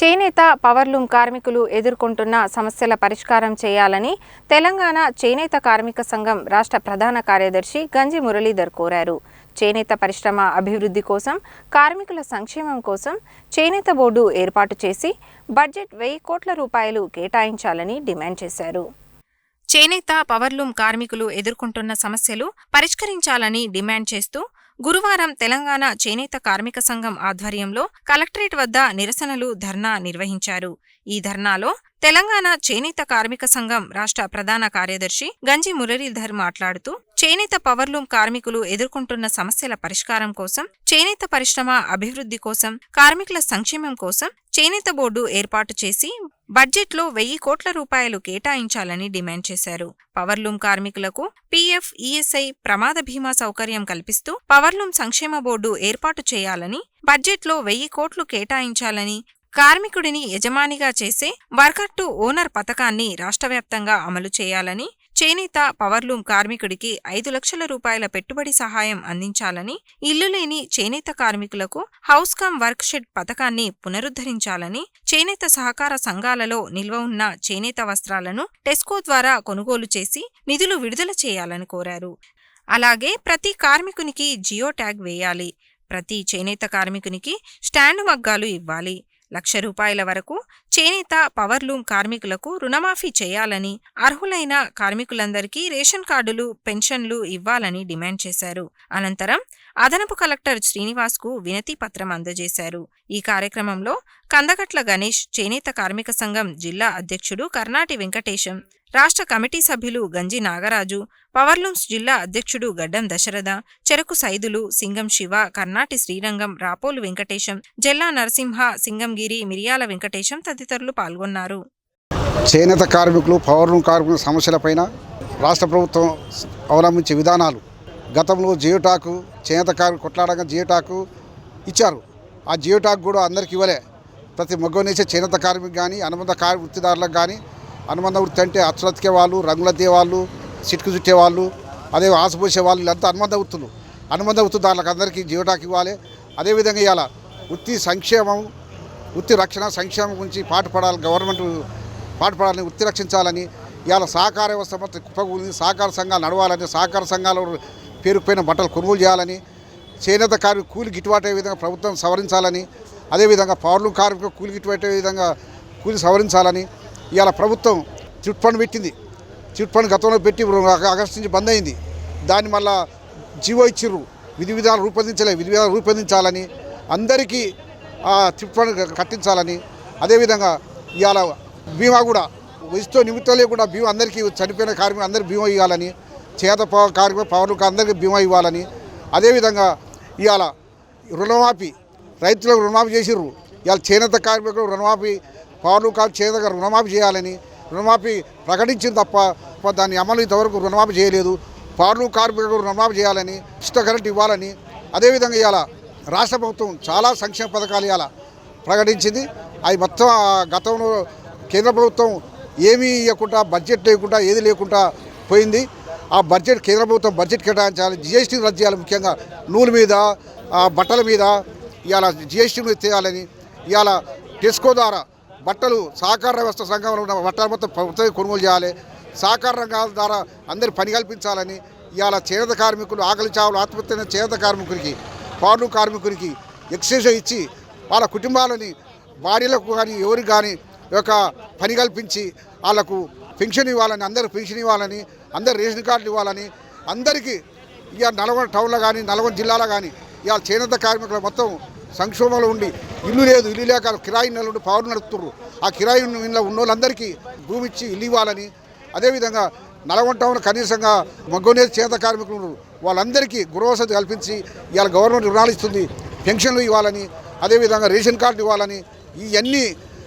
చేనేత పవర్లూమ్ కార్మికులు ఎదుర్కొంటున్న సమస్యల పరిష్కారం చేయాలని తెలంగాణ చేనేత కార్మిక సంఘం రాష్ట్ర ప్రధాన కార్యదర్శి గంజి మురళీధర్ కోరారు. చేనేత పరిశ్రమ అభివృద్ధి కోసం కార్మికుల సంక్షేమం కోసం చేనేత బోర్డు ఏర్పాటు చేసి బడ్జెట్ వెయ్యి కోట్ల రూపాయలు కేటాయించాలని డిమాండ్ చేశారు. చేనేత పవర్లూమ్ కార్మికులు ఎదుర్కొంటున్న సమస్యలు పరిష్కరించాలని డిమాండ్ చేస్తూ గురువారం తెలంగాణ చేనేత కార్మిక సంఘం ఆధ్వర్యంలో కలెక్టరేట్ వద్ద నిరసనలు ధర్నా నిర్వహించారు. ఈ ధర్నాలో తెలంగాణ చేనేత కార్మిక సంఘం రాష్ట్ర ప్రధాన కార్యదర్శి గంజి మురళీధర్ మాట్లాడుతూ చేనేత పవర్లూమ్ కార్మికులు ఎదుర్కొంటున్న సమస్యల పరిష్కారం కోసం చేనేత పరిశ్రమ అభివృద్ధి కోసం కార్మికుల సంక్షేమం కోసం చేనేత బోర్డు ఏర్పాటు చేసి బడ్జెట్లో వెయ్యి కోట్ల రూపాయలు కేటాయించాలని డిమాండ్ చేశారు. పవర్లూమ్ కార్మికులకు పీఎఫ్ ఈఎస్ఐ ప్రమాద బీమా సౌకర్యం కల్పిస్తూ పవర్లూమ్ సంక్షేమ బోర్డు ఏర్పాటు చేయాలని బడ్జెట్లో వెయ్యి కోట్లు కేటాయించాలని కార్మికుడిని యజమానిగా చేసే వర్కర్ టు ఓనర్ పథకాన్ని రాష్ట్రవ్యాప్తంగా అమలు చేయాలని చేనేత పవర్లూమ్ కార్మికుడికి ఐదు లక్షల రూపాయల పెట్టుబడి సహాయం అందించాలని ఇల్లు లేని చేనేత కార్మికులకు హౌస్ కమ్ వర్క్ షెడ్ పథకాన్ని పునరుద్ధరించాలని చేనేత సహకార సంఘాలలో నిల్వ ఉన్న చేనేత వస్త్రాలను టెస్కో ద్వారా కొనుగోలు చేసి నిధులు విడుదల చేయాలని కోరారు. అలాగే ప్రతి కార్మికునికి జియో ట్యాగ్ వేయాలి. ప్రతి చేనేత కార్మికునికి స్టాండ్ మగ్గాలు ఇవ్వాలి. లక్ష రూపాయల వరకు చేనేత పవర్లూమ్ కార్మికులకు రుణమాఫీ చేయాలని అర్హులైన కార్మికులందరికీ రేషన్ కార్డులు పెన్షన్లు ఇవ్వాలని డిమాండ్ చేశారు. అనంతరం అదనపు కలెక్టర్ శ్రీనివాస్కు వినతి పత్రం అందజేశారు. ఈ కార్యక్రమంలో కందగట్ల గణేష్ చేనేత కార్మిక సంఘం జిల్లా అధ్యక్షుడు కర్ణాటి వెంకటేశం రాష్ట్ర కమిటీ సభ్యులు గంజి నాగరాజు పవర్లూమ్స్ జిల్లా అధ్యక్షుడు గడ్డం దశరథ చెరకు సైదులు సింగం శివ కర్ణాటి శ్రీరంగం రాపోలు వెంకటేశం జిల్లా నరసింహ సింగంగిరి మిరియాల వెంకటేశం తదితరులు పాల్గొన్నారు. చేనేత కార్మికులు పవర్లూమ్ కార్మికుల సమస్యలపైన రాష్ట్ర ప్రభుత్వం అవలంబించే విధానాలు గతంలో జియోటాకు చేనేత కార్మికులు కొట్లాడగా జియోటాకు ఇచ్చారు. ఆ జియోటాక్ కూడా అందరికి ఇవ్వలే. ప్రతి మగ్గనేసే చేనేత కార్మికు కానీ అనుబంధ కార్మి వృత్తిదారులకు కానీ అనుబంధ వృత్తి అంటే అచ్చలతికే వాళ్ళు రంగులద్దే వాళ్ళు చిట్కు చుట్టే వాళ్ళు అదే ఆశపోసే వాళ్ళు వీళ్ళంతా అనుబంధ వృత్తులు అనుబంధ వృత్తిదారులకు అందరికీ జీవటాకి ఇవ్వాలి. అదేవిధంగా ఇవాళ వృత్తి సంక్షేమం వృత్తి రక్షణ సంక్షేమం గురించి పాటుపడాలి గవర్నమెంట్ పాటుపడాలని వృత్తి రక్షించాలని ఇవాళ సహకార వ్యవస్థ మొత్తం కుప్పకూలింది. సహకార సంఘాలు నడవాలని సహకార సంఘాలు పేరుకుపోయిన బట్టలు కొనుగోలు చేయాలని చేనేత కార్మిక కూలి గిట్టుబాటు అయ్యే విధంగా ప్రభుత్వం సవరించాలని అదేవిధంగా పౌరులు కార్మికులు కూలి గిట్టుబాటు అయ్యే విధంగా కూలి సవరించాలని ఇవాళ ప్రభుత్వం చిట్ ఫండ్ పెట్టింది. చిట్ ఫండ్ గతంలో పెట్టి ఆగస్టు నుంచి బంద్ అయింది. దాన్ని మళ్ళా జీవో ఇచ్చిర్రు. విధి విధాలు రూపొందించలే విధి విధాలు రూపొందించాలని అందరికీ ఆ చిట్ ఫండ్ కట్టించాలని అదేవిధంగా ఇవాళ బీమా కూడా వయసుతో నిమిత్తం లేకుండా బీమా అందరికీ చనిపోయిన కార్మికులు అందరికీ బీమా ఇవ్వాలని చేత కార్మిక పౌరులకు అందరికీ బీమా ఇవ్వాలని అదేవిధంగా ఇవాళ రుణమాఫీ రైతులకు రుణమాఫీ చేసిర్రు. ఇవాళ చేనేత కార్మికులు రుణమాఫీ పౌరులు కాదు చేనేత రుణమాఫీ చేయాలని రుణమాఫీ ప్రకటించింది తప్ప దాన్ని అమలు ఇంతవరకు రుణమాఫీ చేయలేదు. పౌరులు కార్మికులకు రుణమాఫీ చేయాలని ఇష్ట కరెంట్ ఇవ్వాలని అదేవిధంగా ఇవాళ రాష్ట్ర ప్రభుత్వం చాలా సంక్షేమ పథకాలు ఇవాళ ప్రకటించింది. అవి మొత్తం గతంలో కేంద్ర ప్రభుత్వం ఏమీ ఇవ్వకుండా బడ్జెట్ లేకుండా ఏది లేకుండా పోయింది. ఆ బడ్జెట్ కేంద్ర ప్రభుత్వం బడ్జెట్ కేటాయించాలి జిఎస్టీ రద్దు చేయాలి ముఖ్యంగా. నూలు మీద బట్టల మీద ఇవాళ జిఎస్టీ మీద చేయాలని ఇవాళ టెస్కో ద్వారా బట్టలు సహకార వ్యవస్థ సంఘంలో ఉన్న బట్టలు మొత్తం ప్రభుత్వం కొనుగోలు చేయాలి. సహకార రంగాల ద్వారా అందరి పని కల్పించాలని ఇవాళ చేనేత కార్మికులు ఆకలి చావులు ఆత్మహత్య చేనేత కార్మికుడికి పౌరులు కార్మికునికి ఎక్సైజ్ ఇచ్చి వాళ్ళ కుటుంబాలని భార్యలకు కానీ ఎవరికి కానీ ఒక పని కల్పించి వాళ్ళకు పెన్షన్ ఇవ్వాలని అందరు పెన్షన్ ఇవ్వాలని అందరు రేషన్ కార్డులు ఇవ్వాలని అందరికీ ఇక నల్గొండ టౌన్లో కానీ నల్గొండ జిల్లాలో కానీ ఇవాళ చేనేత కార్మికులు మొత్తం సంక్షోభంలో ఉండి ఇల్లు లేదు ఇల్లు లేక కిరాయి నెలలు పవర్ నడుపుతుర్రు. ఆ కిరాయి ఇళ్ళ ఉన్న వాళ్ళందరికీ భూమి ఇచ్చి ఇల్లు ఇవ్వాలని అదేవిధంగా నలగొంటామని కనీసంగా మగ్గోనేది చేత కార్మికులు వాళ్ళందరికీ గృహవసతి కల్పించి ఇవాళ గవర్నమెంట్ రుణాలు ఇస్తుంది పెన్షన్లు ఇవ్వాలని అదేవిధంగా రేషన్ కార్డు ఇవ్వాలని ఇవన్నీ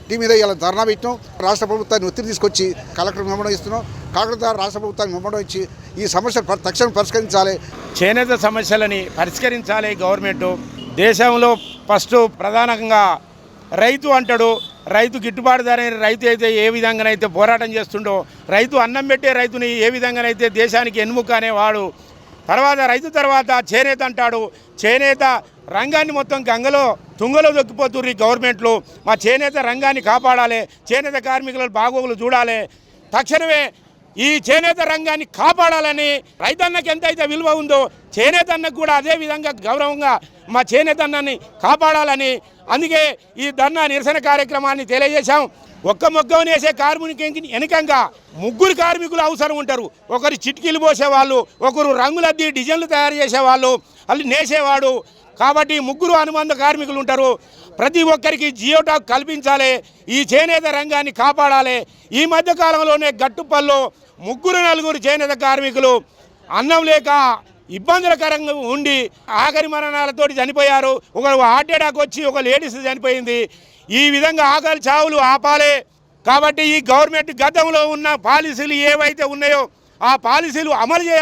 దీని మీద ఇలా ధర్నా పెట్టినాం. రాష్ట్ర ప్రభుత్వాన్ని ఒత్తిడి తీసుకొచ్చి కలెక్టర్ మెమడం ఇస్తున్నాం. కలెక్టర్ ద్వారా రాష్ట్ర ప్రభుత్వాన్ని మెమడం ఇచ్చి ఈ సమస్య తక్షణం పరిష్కరించాలి. చేనేత సమస్యలని పరిష్కరించాలి గవర్నమెంట్. దేశంలో ఫస్ట్ ప్రధానంగా రైతు అంటాడు రైతు గిట్టుబాటు ధర రైతు అయితే ఏ విధంగానైతే పోరాటం చేస్తుండో రైతు అన్నం పెట్టే రైతుని ఏ విధంగానైతే దేశానికి ఎన్నుముక అనేవాడు. తర్వాత రైతు తర్వాత చేనేత అంటాడు చేనేత రంగాన్ని మొత్తం గంగలో తుంగలో దొక్కిపోతుర్రు ఈ గవర్నమెంట్లు. మా చేనేత రంగాన్ని కాపాడాలి చేనేత కార్మికుల బాగోగులు చూడాలి. తక్షణమే ఈ చేనేత రంగాన్ని కాపాడాలని రైతన్నకి ఎంతైతే విలువ ఉందో చేనేత అన్నకు కూడా అదే విధంగా గౌరవంగా మా చేనేత అన్నని కాపాడాలని అందుకే ఈ ధర్నా నిరసన కార్యక్రమాన్ని తెలియజేశాం. ఒక్క మొగ్గం వేసే కార్మికునికి వెనుకంగా ముగ్గురు కార్మికులు అవసరం ఉంటారు. ఒకరు చిట్కీలు పోసేవాళ్ళు ఒకరు రంగులద్ది డిజైన్లు తయారు చేసేవాళ్ళు వాళ్ళు నేసేవాడు. కాబట్టి ముగ్గురు అనుబంధ కార్మికులు ఉంటారు. ప్రతి ఒక్కరికి జియోటాక్ కల్పించాలి ఈ చేనేత రంగాన్ని కాపాడాలి. ఈ మధ్య కాలంలోనే గట్టుపల్లో ముగ్గురు నలుగురు చేనేత కార్మికులు అన్నం లేక ఇబ్బందులకరంగా ఉండి ఆఖరి మరణాలతో చనిపోయారు. ఒకరు హార్ట్ అటాక్ వచ్చి ఒక లేడీస్ చనిపోయింది. ఈ విధంగా ఆకలి చావులు ఆపాలి. కాబట్టి ఈ గవర్నమెంట్ గతంలో ఉన్న పాలసీలు ఏవైతే ఉన్నాయో ఆ పాలసీలు అమలు చేయాలి.